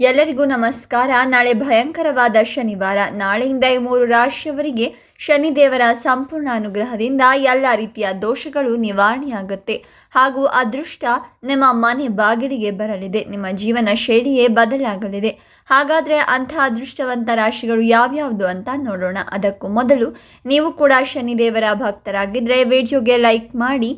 ಎಲ್ಲರಿಗೂ ನಮಸ್ಕಾರ. ನಾಳೆ ಭಯಂಕರವಾದ ಶನಿವಾರ. ನಾಳೆಯಿಂದ ಈ ಮೂರು ರಾಶಿಯವರಿಗೆ ಶನಿದೇವರ ಸಂಪೂರ್ಣ ಅನುಗ್ರಹದಿಂದ ಎಲ್ಲ ರೀತಿಯ ದೋಷಗಳು ನಿವಾರಣೆಯಾಗುತ್ತೆ. ಹಾಗೂ ಅದೃಷ್ಟ ನಿಮ್ಮ ಮನೆ ಬಾಗಿಲಿಗೆ ಬರಲಿದೆ. ನಿಮ್ಮ ಜೀವನ ಶೈಲಿಯೇ ಬದಲಾಗಲಿದೆ. ಹಾಗಾದರೆ ಅಂಥ ಅದೃಷ್ಟವಂತ ರಾಶಿಗಳು ಯಾವ್ಯಾವುದು ಅಂತ ನೋಡೋಣ. ಅದಕ್ಕೂ ಮೊದಲು ನೀವು ಕೂಡ ಶನಿದೇವರ ಭಕ್ತರಾಗಿದ್ದರೆ ವಿಡಿಯೋಗೆ ಲೈಕ್ ಮಾಡಿ.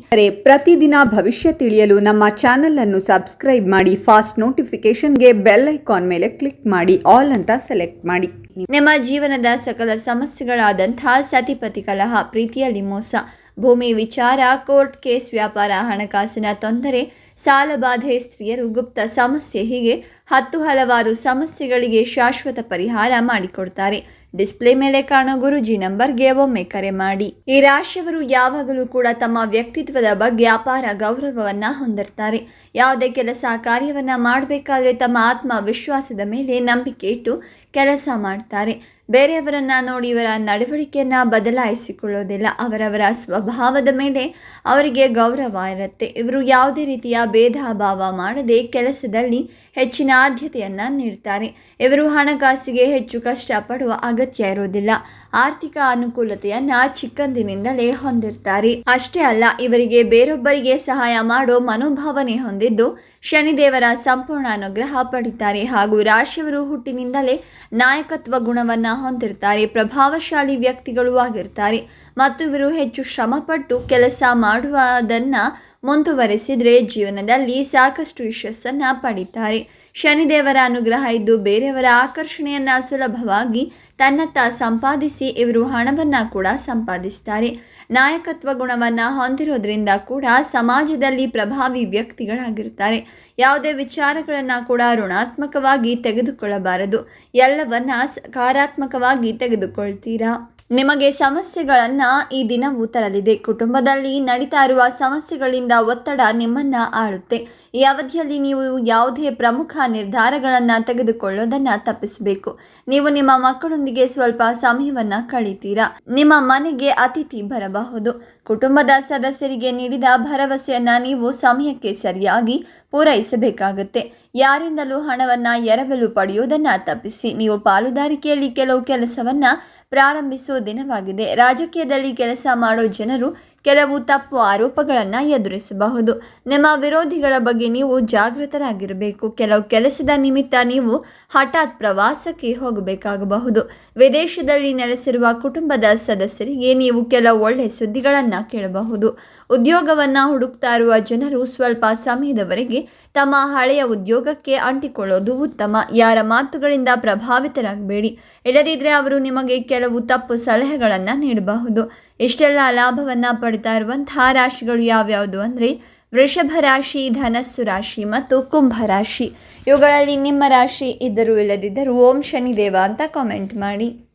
ಪ್ರತಿದಿನ ಭವಿಷ್ಯ ತಿಳಿಯಲು ನಮ್ಮ ಚಾನೆಲ್ ಅನ್ನು ಸಬ್ಸ್ಕ್ರೈಬ್ ಮಾಡಿ. ಫಾಸ್ಟ್ ನೋಟಿಫಿಕೇಶನ್ಗೆ ಬೆಲ್ ಐಕಾನ್ ಮೇಲೆ ಕ್ಲಿಕ್ ಮಾಡಿ. ಆಲ್ ಅಂತ ಸೆಲೆಕ್ಟ್ ಮಾಡಿ. ನಿಮ್ಮ ಜೀವನದ ಸಕಲ ಸಮಸ್ಯೆಗಳಾದಂಥ ಸತಿಪತಿ ಕಲಹ ಪ್ರೀತಿಯಲ್ಲಿ ಮೋಸ ಭೂಮಿ ವಿಚಾರ, ಕೋರ್ಟ್ ಕೇಸ್ ವ್ಯಾಪಾರ, ಹಣಕಾಸಿನ ತೊಂದರೆ, ಸಾಲಬಾಧೆ, ಸ್ತ್ರೀಯರು, ಗುಪ್ತ ಸಮಸ್ಯೆ ಹೀಗೆ ಹತ್ತು ಹಲವಾರು ಸಮಸ್ಯೆಗಳಿಗೆ ಶಾಶ್ವತ ಪರಿಹಾರ ಮಾಡಿಕೊಡ್ತಾರೆ. ಡಿಸ್ಪ್ಲೇ ಮೇಲೆ ಕಾಣೋ ಗುರುಜಿ ನಂಬರ್ಗೆ ಒಮ್ಮೆ ಕರೆ ಮಾಡಿ. ಈ ರಾಶಿಯವರು ಯಾವಾಗಲೂ ಕೂಡ ತಮ್ಮ ವ್ಯಕ್ತಿತ್ವದ ಬಗ್ಗೆ ಅಪಾರ ಗೌರವವನ್ನು ಹೊಂದಿರ್ತಾರೆ. ಯಾವುದೇ ಕೆಲಸ ಕಾರ್ಯವನ್ನು ಮಾಡಬೇಕಾದ್ರೆ ತಮ್ಮ ಆತ್ಮವಿಶ್ವಾಸದ ಮೇಲೆ ನಂಬಿಕೆ ಇಟ್ಟು ಕೆಲಸ ಮಾಡ್ತಾರೆ. ಬೇರೆಯವರನ್ನ ನೋಡಿ ಇವರ ನಡವಳಿಕೆಯನ್ನು ಬದಲಾಯಿಸಿಕೊಳ್ಳೋದಿಲ್ಲ. ಅವರವರ ಸ್ವಭಾವದ ಮೇಲೆ ಅವರಿಗೆ ಗೌರವ ಇರುತ್ತೆ. ಇವರು ಯಾವುದೇ ರೀತಿಯ ಭೇದ ಭಾವ ಮಾಡದೆ ಕೆಲಸದಲ್ಲಿ ಹೆಚ್ಚಿನ ಆದ್ಯತೆಯನ್ನು ನೀಡ್ತಾರೆ. ಇವರು ಹಣಕಾಸಿಗೆ ಹೆಚ್ಚು ಕಷ್ಟಪಡುವ ಅಗತ್ಯ ಇರುವುದಿಲ್ಲ. ಆರ್ಥಿಕ ಅನುಕೂಲತೆಯನ್ನ ಚಿಕ್ಕಂದಿನಿಂದಲೇ ಹೊಂದಿರ್ತಾರೆ. ಅಷ್ಟೇ ಅಲ್ಲ, ಇವರಿಗೆ ಬೇರೊಬ್ಬರಿಗೆ ಸಹಾಯ ಮಾಡೋ ಮನೋಭಾವನೆ ಹೊಂದಿದ್ದು ಶನಿದೇವರ ಸಂಪೂರ್ಣ ಅನುಗ್ರಹ ಪಡಿತಾರೆ. ಹಾಗೂ ರಾಶಿಯವರು ಹುಟ್ಟಿನಿಂದಲೇ ನಾಯಕತ್ವ ಗುಣವನ್ನ ಹೊಂದಿರ್ತಾರೆ. ಪ್ರಭಾವಶಾಲಿ ವ್ಯಕ್ತಿಗಳು ಆಗಿರ್ತಾರೆ. ಮತ್ತು ಇವರು ಹೆಚ್ಚು ಶ್ರಮಪಟ್ಟು ಕೆಲಸ ಮಾಡುವುದನ್ನು ಮುಂದುವರೆಸಿದರೆ ಜೀವನದಲ್ಲಿ ಸಾಕಷ್ಟು ಯಶಸ್ಸನ್ನು ಪಡಿತಾರೆ. ಶನಿದೇವರ ಅನುಗ್ರಹ ಇದ್ದು ಬೇರೆಯವರ ಆಕರ್ಷಣೆಯನ್ನು ಸುಲಭವಾಗಿ ತನ್ನತ್ತ ಸಂಪಾದಿಸಿ ಇವರು ಹಣವನ್ನು ಕೂಡ ಸಂಪಾದಿಸ್ತಾರೆ. ನಾಯಕತ್ವ ಗುಣವನ್ನು ಹೊಂದಿರೋದ್ರಿಂದ ಕೂಡ ಸಮಾಜದಲ್ಲಿ ಪ್ರಭಾವಿ ವ್ಯಕ್ತಿಗಳಾಗಿರ್ತಾರೆ. ಯಾವುದೇ ವಿಚಾರಗಳನ್ನು ಕೂಡ ಋಣಾತ್ಮಕವಾಗಿ ತೆಗೆದುಕೊಳ್ಳಬಾರದು. ಎಲ್ಲವನ್ನ ಸಕಾರಾತ್ಮಕವಾಗಿ ತೆಗೆದುಕೊಳ್ತೀರಾ? ನಿಮಗೆ ಸಮಸ್ಯೆಗಳನ್ನು ಈ ದಿನವೂ ತರಲಿದೆ. ಕುಟುಂಬದಲ್ಲಿ ನಡೀತಾ ಇರುವ ಸಮಸ್ಯೆಗಳಿಂದ ಒತ್ತಡ ನಿಮ್ಮನ್ನ ಆಳುತ್ತೆ. ಈ ಅವಧಿಯಲ್ಲಿ ನೀವು ಯಾವುದೇ ಪ್ರಮುಖ ನಿರ್ಧಾರಗಳನ್ನು ತೆಗೆದುಕೊಳ್ಳೋದನ್ನು ತಪ್ಪಿಸಬೇಕು. ನೀವು ನಿಮ್ಮ ಮಕ್ಕಳೊಂದಿಗೆ ಸ್ವಲ್ಪ ಸಮಯವನ್ನು ಕಳೀತೀರಾ? ನಿಮ್ಮ ಮನೆಗೆ ಅತಿಥಿ ಬರಬಹುದು. ಕುಟುಂಬದ ಸದಸ್ಯರಿಗೆ ನೀಡಿದ ಭರವಸೆಯನ್ನು ನೀವು ಸಮಯಕ್ಕೆ ಸರಿಯಾಗಿ ಪೂರೈಸಬೇಕಾಗುತ್ತೆ. ಯಾರಿಂದಲೂ ಹಣವನ್ನು ಎರವಲು ಪಡೆಯುವುದನ್ನು ತಪ್ಪಿಸಿ. ನೀವು ಪಾಲುದಾರಿಕೆಯಲ್ಲಿ ಕೆಲವು ಕೆಲಸವನ್ನು ಪ್ರಾರಂಭಿಸುವ ದಿನವಾಗಿದೆ. ರಾಜಕೀಯದಲ್ಲಿ ಕೆಲಸ ಮಾಡೋ ಜನರು ಕೆಲವು ತಪ್ಪು ಆರೋಪಗಳನ್ನು ಎದುರಿಸಬಹುದು. ನಿಮ್ಮ ವಿರೋಧಿಗಳ ಬಗ್ಗೆ ನೀವು ಜಾಗೃತರಾಗಿರಬೇಕು. ಕೆಲವು ಕೆಲಸದ ನಿಮಿತ್ತ ನೀವು ಹಠಾತ್ ಪ್ರವಾಸಕ್ಕೆ ಹೋಗಬೇಕಾಗಬಹುದು. ವಿದೇಶದಲ್ಲಿ ನೆಲೆಸಿರುವ ಕುಟುಂಬದ ಸದಸ್ಯರಿಗೆ ನೀವು ಕೆಲವು ಒಳ್ಳೆಯ ಸುದ್ದಿಗಳನ್ನು ಕೇಳಬಹುದು. ಉದ್ಯೋಗವನ್ನು ಹುಡುಕ್ತಾ ಇರುವ ಜನರು ಸ್ವಲ್ಪ ಸಮಯದವರೆಗೆ ತಮ್ಮ ಹಳೆಯ ಉದ್ಯೋಗಕ್ಕೆ ಅಂಟಿಕೊಳ್ಳೋದು ಉತ್ತಮ. ಯಾರ ಮಾತುಗಳಿಂದ ಪ್ರಭಾವಿತರಾಗಬೇಡಿ. ಇಲ್ಲದಿದ್ದರೆ ಅವರು ನಿಮಗೆ ಕೆಲವು ತಪ್ಪು ಸಲಹೆಗಳನ್ನು ನೀಡಬಹುದು. ಇಷ್ಟೆಲ್ಲ ಲಾಭವನ್ನು ಪಡ್ತಾ ಇರುವಂತಹ ರಾಶಿಗಳು ಯಾವ್ಯಾವುದು ಅಂದರೆ ವೃಷಭ ರಾಶಿ, ಧನಸ್ಸು ರಾಶಿ ಮತ್ತು ಕುಂಭ ರಾಶಿ. ಇವುಗಳಲ್ಲಿ ನಿಮ್ಮ ರಾಶಿ ಇದ್ದರೂ ಇಲ್ಲದಿದ್ದರೂ ಓಂ ಶನಿದೇವ ಅಂತ ಕಾಮೆಂಟ್ ಮಾಡಿ.